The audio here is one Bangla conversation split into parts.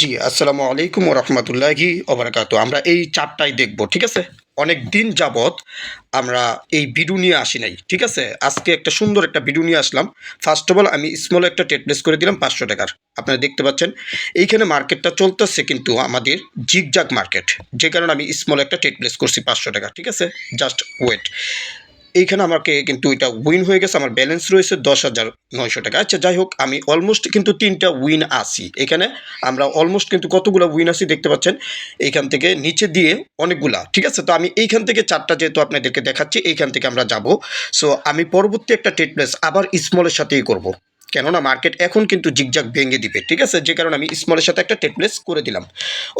জি, আসসালামু আলাইকুম রহমতুল্লাহি ওবরাকাতু আমরা এই চারটাই দেখব, ঠিক আছে? অনেক দিন যাবৎ আমরা এই ভিডিও নিয়ে আসি নাই, ঠিক আছে? আজকে একটা সুন্দর একটা ভিডিও নিয়ে আসলাম। ফার্স্ট অফ অল আমি স্মল একটা টেট প্লেস করে দিলাম, পাঁচশো টাকার। আপনারা দেখতে পাচ্ছেন, এইখানে মার্কেটটা চলতেছে কিন্তু আমাদের জিগজাগ মার্কেট। যে কারণে আমি স্মল একটা টেট প্লেস করছি পাঁচশো টাকা, ঠিক আছে? জাস্ট ওয়েট এইখানে আমাকে কিন্তু এটা উইন হয়ে গেছে, আমার ব্যালেন্স রয়েছে দশ হাজার নয়শো টাকা। আচ্ছা যাই হোক, আমি অলমোস্ট কিন্তু তিনটা উইন আসি এখানে আমরা অলমোস্ট কিন্তু কতগুলো উইন আসি দেখতে পাচ্ছেন? এইখান থেকে নিচে দিয়ে অনেকগুলা, ঠিক আছে? তো আমি এইখান থেকে চারটা যেহেতু আপনাদেরকে দেখাচ্ছি, এইখান থেকে আমরা যাব। সো আমি পরবর্তী একটা টেট প্লেস আবার স্মলের সাথেই করব। কেননা মার্কেট এখন কিন্তু জিগজাগ ভেঙে দিবে, ঠিক আছে? যে কারণে আমি স্মলের সাথে একটা টেট প্লেস করে দিলাম।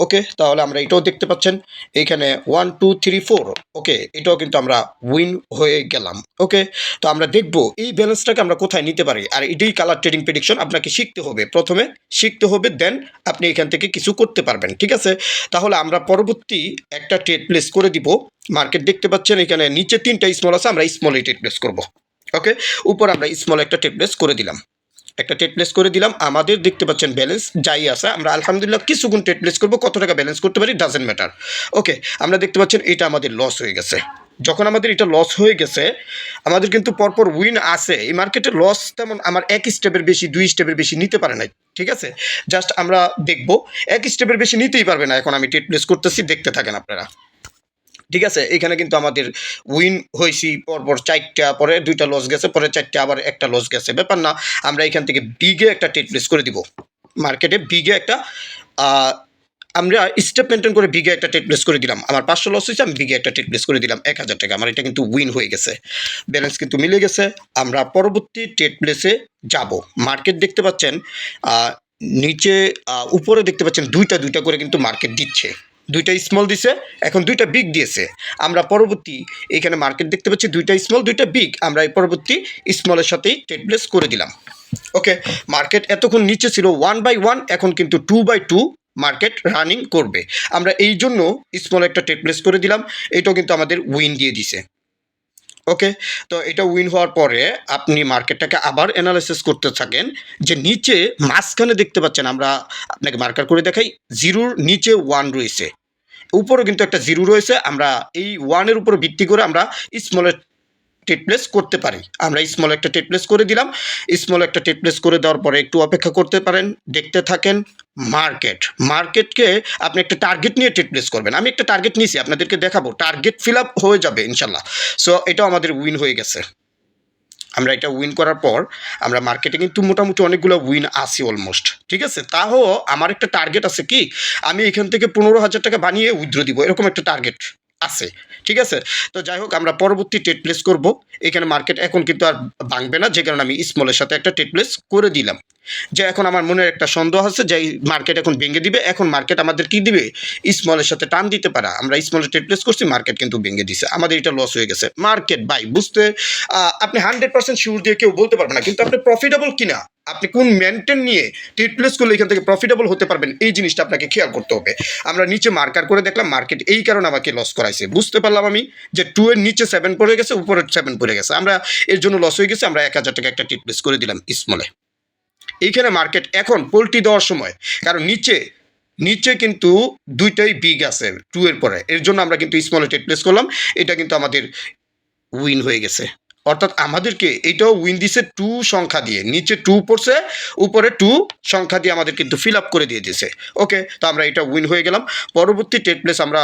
ওকে তাহলে আমরা এটাও দেখতে পাচ্ছেন। এইখানে one two three four okay এটাও কিন্তু আমরা উইন হয়ে গেলাম ওকে তো আমরা দেখব এই ব্যালেন্সটাকে আমরা কোথায় নিতে পারি। আর এটাই কালার ট্রেডিং প্রেডিকশন আপনাকে শিখতে হবে। প্রথমে শিখতে হবে দেন আপনি এখান থেকে কিছু করতে পারবেন, ঠিক আছে? তাহলে আমরা পরবর্তী একটা ট্রেড প্লেস করে দিব। মার্কেট দেখতে পাচ্ছেন, এখানে নিচে তিনটা স্মল আছে, আমরা স্মলে ট্রেড প্লেস করব ওকে উপর আমরা স্মল একটা ট্রেড প্লেস করে দিলাম। একটা ট্রেড প্লেস করে দিলাম। আমাদের দেখতে পাচ্ছেন ব্যালেন্স যাই আসা আমরা আলহামদুলিল্লাহ কিছুগুণ ট্রেড প্লেস করব, কত টাকা ব্যালেন্স করতে পারি ডাজেন্ট ম্যাটার ওকে আমরা দেখতে পাচ্ছেন এটা আমাদের লস হয়ে গেছে। যখন আমাদের এটা লস হয়ে গেছে, আমাদের কিন্তু পরপর উইন আছে। এই মার্কেটে লস তেমন আমার এক স্টেপের বেশি, দুই স্টেপের বেশি নিতে পারে নাই। ঠিক আছে? জাস্ট আমরা দেখব। এক স্টেপের বেশি নিতেই পারবে না এখন আমি ট্রেড প্লেস করতেছি, দেখতে থাকেন আপনারা। ঠিক আছে? এখানে কিন্তু আমাদের উইন হয়েছি, পরপর চারটা, পরে দুইটা লস গেছে, পরে চারটা আবার একটা লস গেছে। ব্যাপার না, আমরা এখান থেকে বিগে একটা ট্রেড প্লেস করে দিব। মার্কেটে বিগে একটা আমরা স্টেপ মেনটেন করে বিগে একটা ট্রেড প্লেস করে দিলাম। আমার পাঁচশো লস হয়েছে, আমি বিগে একটা ট্রেড প্লেস করে দিলাম, এক হাজার টাকা। আমার এটা কিন্তু উইন হয়ে গেছে। ব্যালেন্স কিন্তু মিলে গেছে। আমরা পরবর্তী ট্রেড প্লেসে যাব। মার্কেট দেখতে পাচ্ছেন নিচে উপরে দেখতে পাচ্ছেন, দুইটা দুইটা করে কিন্তু মার্কেট দিচ্ছে। দুইটা স্মল দিছে, এখন দুইটা বিগ দিয়েছে। আমরা পরবর্তী এখানে মার্কেট দেখতে পাচ্ছি, দুইটা স্মল দুইটা বিগ আমরা এই পরবর্তী স্মলের সাথেই ট্রেড প্লেস করে দিলাম। ওকে মার্কেট এতক্ষণ নিচে ছিল ওয়ান বাই ওয়ান এখন কিন্তু two by two market running করবে। আমরা এই জন্য স্মল একটা ট্রেড প্লেস করে দিলাম, এটাও কিন্তু আমাদের উইন দিয়ে দিছে। ওকে তো এটা উইন হওয়ার পরে আপনি মার্কেটটাকে আবার অ্যানালাইসিস করতে থাকেন যে নিচে মাঝখানে দেখতে পাচ্ছেন, আমরা আপনাকে মার্কার করে দেখাই জিরোর নিচে ওয়ান রয়েছে। উপরে কিন্তু একটা জিরো রয়েছে, আমরা এই ওয়ানের উপর ভিত্তি করে আমরা স্মলের টেট প্লেস করতে পারি। আমরা স্মল একটা টেট প্লেস করে দিলাম। স্মল একটা টেট প্লেস করে দেওয়ার পরে একটু অপেক্ষা করতে পারেন, দেখতে থাকেন মার্কেট মার্কেটকে আপনি একটা টার্গেট নিয়ে টেট প্লেস করবেন। আমি একটা টার্গেট নিয়েছি, আপনাদেরকে দেখাবো। টার্গেট ফিল আপ হয়ে যাবে, ইনশাল্লাহ। সো এটাও আমাদের উইন হয়ে গেছে। আমরা এটা উইন করার পর, আমরা মার্কেটে কিন্তু মোটামুটি অনেকগুলো উইন আসি অলমোস্ট ঠিক আছে? তাও আমার একটা টার্গেট আছে কি? আমি এখান থেকে পনেরো হাজার টাকা বানিয়ে উইথড্র দিব। এরকম একটা টার্গেট আছে, ঠিক আছে? তো যাই হোক, আমরা পরবর্তী টেট প্লেস করব। এখানে মার্কেট এখন কিন্তু আর ভাঙবে না, যে কারণে আমি স্মলের সাথে একটা টেট প্লেস করে দিলাম। যে এখন আমার মনের একটা সন্দেহ আছে যে মার্কেট এখন ভেঙে দিবে, এখন মার্কেট আমাদের কি দিবে? স্মলের সাথে টান দিতে পারা। আমরা স্মলের ট্রেড প্লেস করছি মার্কেট কিন্তু ভেঙে দিছে। আমাদের এটা লস হয়ে গেছে। মার্কেট বাই বুঝতে আপনি হান্ড্রেড পার্সেন্ট শিওর দিয়ে কেউ বলতে পারবে না, কিন্তু আপনি প্রফিটেবল কিনা? আপনি কোন মেনটেন নিয়ে ট্রেড প্লেস করলে এখান থেকে প্রফিটেবল হতে পারবেন, এই জিনিসটা আপনাকে খেয়াল করতে হবে। আমরা নিচে মার্কার করে দেখলাম মার্কেট এই কারণে আমাকে লস করাইছে। বুঝতে পারলাম আমি যে টু এর নিচে সেভেন পড়ে গেছে, উপরে সেভেন পড়ে গেছে। আমরা এর জন্য লস হয়ে গেছে, আমরা এক হাজার টাকা একটা ট্রেড প্লেস করে দিলাম স্মলে এইখানে মার্কেট এখন পোলট্রি দেওয়ার সময়, কারণ নিচে নিচে কিন্তু দুইটাই বিগ আছে টু এর পরে। এর জন্য আমরা কিন্তু স্মলে ট্রেড প্লেস করলাম, এটা কিন্তু আমাদের উইন হয়ে গেছে। অর্থাৎ আমাদেরকে এটাও উইন টু সংখ্যা দিয়ে। নিচে টু পড়ছে, উপরে টু সংখ্যা দিয়ে আমাদের কিন্তু ফিল আপ করে দিয়ে দিয়েছে। ওকে তো আমরা এটা উইন হয়ে গেলাম। পরবর্তী ট্রেড প্লেস আমরা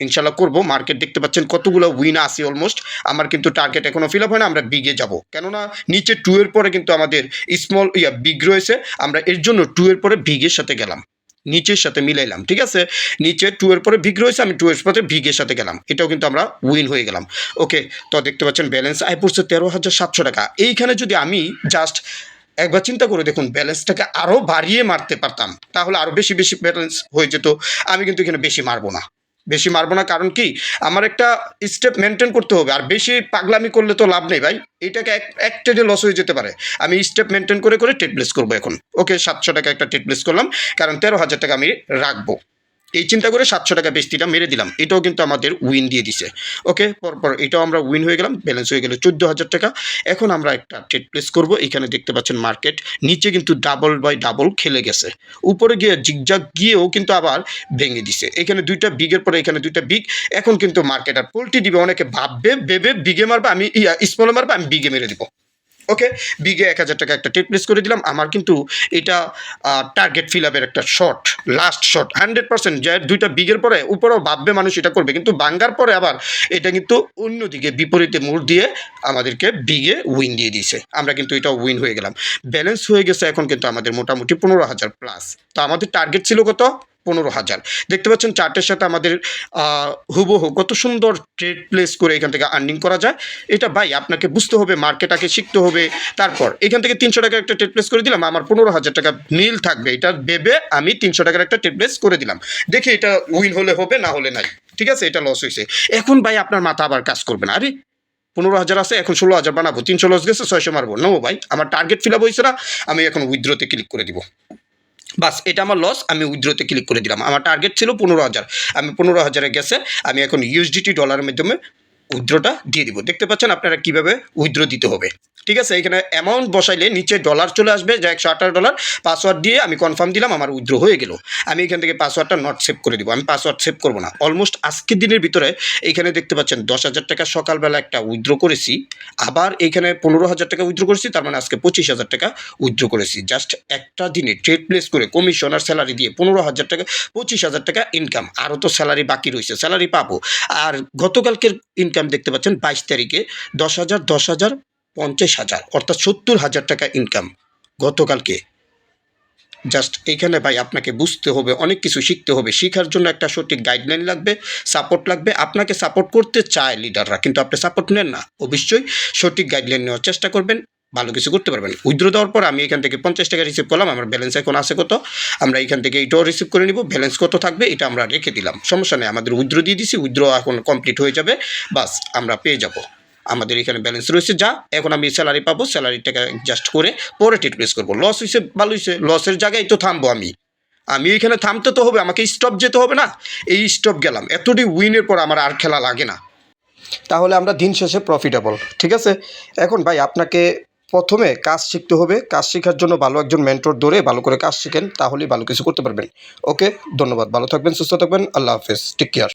ইনশাল্লাহ করব। মার্কেট দেখতে পাচ্ছেন কতগুলো উইন আসে অলমোস্ট আমার কিন্তু টার্গেট এখনও ফিল আপ হয় না, আমরা বিগে যাব। কেননা নিচে টু এর পরে কিন্তু আমাদের স্মল ইয়া বিগ রয়েছে। আমরা এর জন্য টু এর পরে বিগের সাথে গেলাম। নিচের সাথে মিলাইলাম, ঠিক আছে? নিচে টু এর পরে ভিগ রয়েছে, আমি টু এর পরে ভিগের সাথে গেলাম। এটাও কিন্তু আমরা উইন হয়ে গেলাম। ওকে তো দেখতে পাচ্ছেন ব্যালেন্স আয় পড়ছে তেরো হাজার সাতশো টাকা। এইখানে যদি আমি জাস্ট একবার চিন্তা করে দেখুন ব্যালেন্সটাকে আরও বাড়িয়ে মারতে পারতাম, তাহলে আরও বেশি বেশি ব্যালেন্স হয়ে যেত। আমি কিন্তু এখানে বেশি মারবো না। বেশি মারবো না, কারণ কি? আমার একটা স্টেপ মেনটেন করতে হবে। আর বেশি পাগলামি করলে তো লাভ নেই ভাই। এইটাকে এক এক ট্রেডে লস হয়ে যেতে পারে। আমি স্টেপ মেনটেন করে করে ট্রেড প্লেস করব এখন। ওকে সাতশো টাকা একটা ট্রেড প্লেস করলাম। কারণ তেরো হাজার টাকা আমি রাখব। এই চিন্তা করে সাতশো টাকা বেশিটা মেরে দিলাম। এটাও কিন্তু আমাদের উইন দিয়ে দিছে। ওকে পরপর এটাও আমরা উইন হয়ে গেলাম ব্যালেন্স হয়ে গেল চোদ্দ হাজার টাকা। এখন আমরা একটা ট্রেড প্লেস করব, এখানে দেখতে পাচ্ছেন মার্কেট নিচে কিন্তু ডাবল বাই ডাবল খেলে গেছে। উপরে গিয়ে জিগজাগ গিয়েও কিন্তু আবার ভেঙে দিছে। এখানে দুইটা বিগের পরে এখানে দুইটা বিগ এখন কিন্তু মার্কেট আর পোলট্রি দিবে, অনেকে ভাববে, ভেবে বিগে মারবে, আমি ইয়া স্মলে মারবে, আমি বিগে মেরে দিব। ওকে বিগে এক হাজার টাকা একটা টেট প্লেস করে দিলাম। আমার কিন্তু এটা টার্গেট ফিল আপের একটা short last short hundred percent যে দুইটা বিগের পরে উপরেও ভাববে মানুষ এটা করবে, কিন্তু বাঙ্গার পরে আবার এটা কিন্তু অন্যদিকে বিপরীতে মোড় দিয়ে আমাদেরকে বিগে উইন দিয়ে দিয়েছে। আমরা কিন্তু এটা উইন হয়ে গেলাম। ব্যালেন্স হয়ে গেছে এখন কিন্তু আমাদের মোটামুটি পনেরো হাজার প্লাস তো আমাদের টার্গেট ছিল কত? পনেরো হাজার। দেখতে পাচ্ছেন চার্টের সাথে আমাদের হুবহু কত সুন্দর ট্রেড প্লেস করে এখান থেকে আর্নিং করা যায়। এটা ভাই আপনাকে বুঝতে হবে মার্কেট আগে শিখতে হবে। তারপর এখান থেকে তিনশো টাকার একটা ট্রেড প্লেস করে দিলাম, আমার পনেরো হাজার টাকা মিল থাকবে। এটা ভেবে আমি তিনশো টাকার একটা ট্রেড প্লেস করে দিলাম। দেখি এটা উইন হলে হবে, না হলে নাই। ঠিক আছে? এটা লস হয়েছে। এখন ভাই আপনার মাথা আবার কাজ করবে না। আরে, পনেরো হাজার আছে, এখন ষোলো হাজার বানাবো। তিনশো লস গেছে, ছয়শো মারবো। নো ভাই, আমার টার্গেট ফিল আপ হয়েছে না, আমি এখন উইথড্রোতে ক্লিক করে দিব। বাস, এটা আমার লস আমি উইথড্রোতে ক্লিক করে দিলাম। আমার টার্গেট ছিল পনেরো হাজার। আমি পনেরো হাজারে গেছে, আমি এখন ইউএসডিটি ডলারের মাধ্যমে উইথড্রোটা দিয়ে দিব। দেখতে পাচ্ছেন আপনারা কীভাবে উইথড্রো দিতে হবে। ঠিক আছে, এখানে অ্যামাউন্ট বসাইলে নিচে ডলার চলে আসবে, যে একশো আঠারো ডলার পাসওয়ার্ড দিয়ে আমি কনফার্ম দিলাম, আমার উইথড্রো হয়ে গেল। আমি এখান থেকে পাসওয়ার্ডটা নট সেভ করে দিব, আমি পাসওয়ার্ড সেভ করব না। অলমোস্ট আজকের দিনের ভিতরে এইখানে দেখতে পাচ্ছেন, দশ হাজার টাকা সকালবেলা একটা উইথড্রো করেছি, আবার এইখানে পনেরো হাজার টাকা উইথড্রো করেছি, তার মানে আজকে পঁচিশ হাজার টাকা উইথড্রো করেছি। জাস্ট একটা দিনে ট্রেড প্লেস করে কমিশন আর স্যালারি দিয়ে পনেরো হাজার টাকা, পঁচিশ হাজার টাকা ইনকাম আরও তো স্যালারি বাকি রয়েছে স্যালারি পাবো। আর গতকালকের ইনকাম দেখতে পাচ্ছেন বাইশ তারিখে, দশ হাজার দশ হাজার পঞ্চাশ হাজার, অর্থাৎ সত্তর হাজার টাকা ইনকাম গতকালকে। জাস্ট এইখানে ভাই আপনাকে বুঝতে হবে, অনেক কিছু শিখতে হবে। শেখার জন্য একটা সঠিক গাইডলাইন লাগবে সাপোর্ট লাগবে। আপনাকে সাপোর্ট করতে চায় লিডাররা কিন্তু আপনি সাপোর্ট নেন না। অবশ্যই সঠিক গাইডলাইন নেওয়ার চেষ্টা করবেন, ভালো কিছু করতে পারবেন। উইথড্র দেওয়ার পর আমি এখান থেকে পঞ্চাশ টাকা রিসিভ করলাম, আমার ব্যালেন্স এখন আছে কত? আমরা এখান থেকে এটাও রিসিভ করে নিব ব্যালেন্স কত থাকবে এটা আমরা রেখে দিলাম। সমস্যা নেই, আমাদের উইথড্র দিয়ে দিছি উইথড্র এখন কমপ্লিট হয়ে যাবে, বাস আমরা পেয়ে যাব। আমাদের এখানে ব্যালেন্স রয়েছে, যা এখন আমি স্যালারি পাবো স্যালারি টাকা জাস্ট করে পরে টেট প্লেস করব। লস হয়েছে ভালো হয়েছে লসের জায়গায় তো থামবো আমি। আমি এখানে থামতে তো হবে, আমাকে স্টপ যেতে হবে না। এই স্টপ গেলাম এতটি উইনের পর আমার আর খেলা লাগে না। তাহলে আমরা দিন শেষে প্রফিটেবল ঠিক আছে? এখন ভাই, আপনাকে প্রথমে কাজ শিখতে হবে, কাজ শেখার জন্য ভালো একজন মেন্টর ধরে ভালো করে কাজ শিখেন, তাহলেই ভালো কিছু করতে পারবেন। ওকে ধন্যবাদ, ভালো থাকবেন, সুস্থ থাকবেন, আল্লাহ হাফেজ টেক কেয়ার